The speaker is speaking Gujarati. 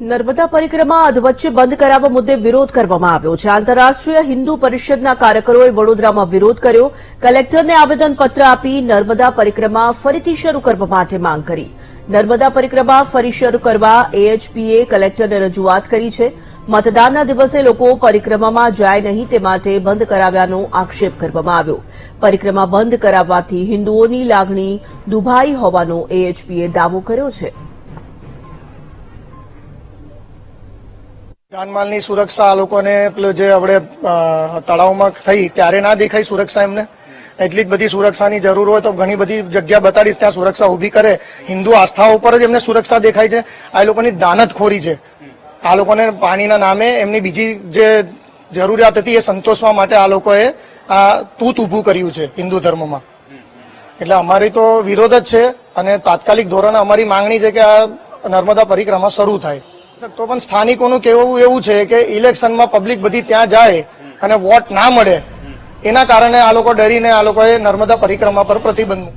નર્મદા પરિક્રમા અધવચ્ચે બંધ કરાવવા મુદ્દે વિરોધ કરવામાં આવ્યો છે. આંતરરાષ્ટ્રીય હિન્દુ પરિષદના કાર્યકરોએ વડોદરામાં વિરોધ કર્યો. કલેક્ટરને આવેદનપત્ર આપી નર્મદા પરિક્રમા ફરીથી શરૂ કરવા માટે માંગ કરી. નર્મદા પરિક્રમા ફરી શરૂ કરવા એએચપીએ કલેક્ટરને રજૂઆત કરી છે. મતદાનના દિવસે લોકો પરિક્રમામાં જાય નહીં તે માટે બંધ કરાવ્યાનો આક્ષેપ કરવામાં આવ્યો. પરિક્રમા બંધ કરાવવાથી હિન્દુઓની લાગણી દુભાઈ હોવાનો એએચપીએ દાવો કર્યો છે. જાનમાલની સુરક્ષા આ લોકોને પેલું જે આપણે તળાવમાં થઈ ત્યારે ના દેખાય સુરક્ષા એમને. એટલી જ બધી સુરક્ષાની જરૂર હોય તો ઘણી બધી જગ્યા બતાડીશ, ત્યાં સુરક્ષા ઊભી કરે. હિન્દુ આસ્થાઓ ઉપર જ એમને સુરક્ષા દેખાય છે. આ લોકોની દાનતખોરી છે. આ લોકોને પાણીના નામે એમની બીજી જે જરૂરિયાત હતી એ સંતોષવા માટે આ લોકોએ આ તૂત ઊભું કર્યું છે હિન્દુ ધર્મમાં. એટલે અમારી તો વિરોધ જ છે અને તાત્કાલિક ધોરણે અમારી માંગણી છે કે આ નર્મદા પરિક્રમા શરૂ થાય. તો પણ સ્થાનિકોનું કહેવું એવું છે કે ઇલેક્શનમાં પબ્લિક બધી ત્યાં જાય અને વોટ ના મળે એના કારણે આ લોકો ડરીને આ લોકોએ નર્મદા પરિક્રમા પર પ્રતિબંધ.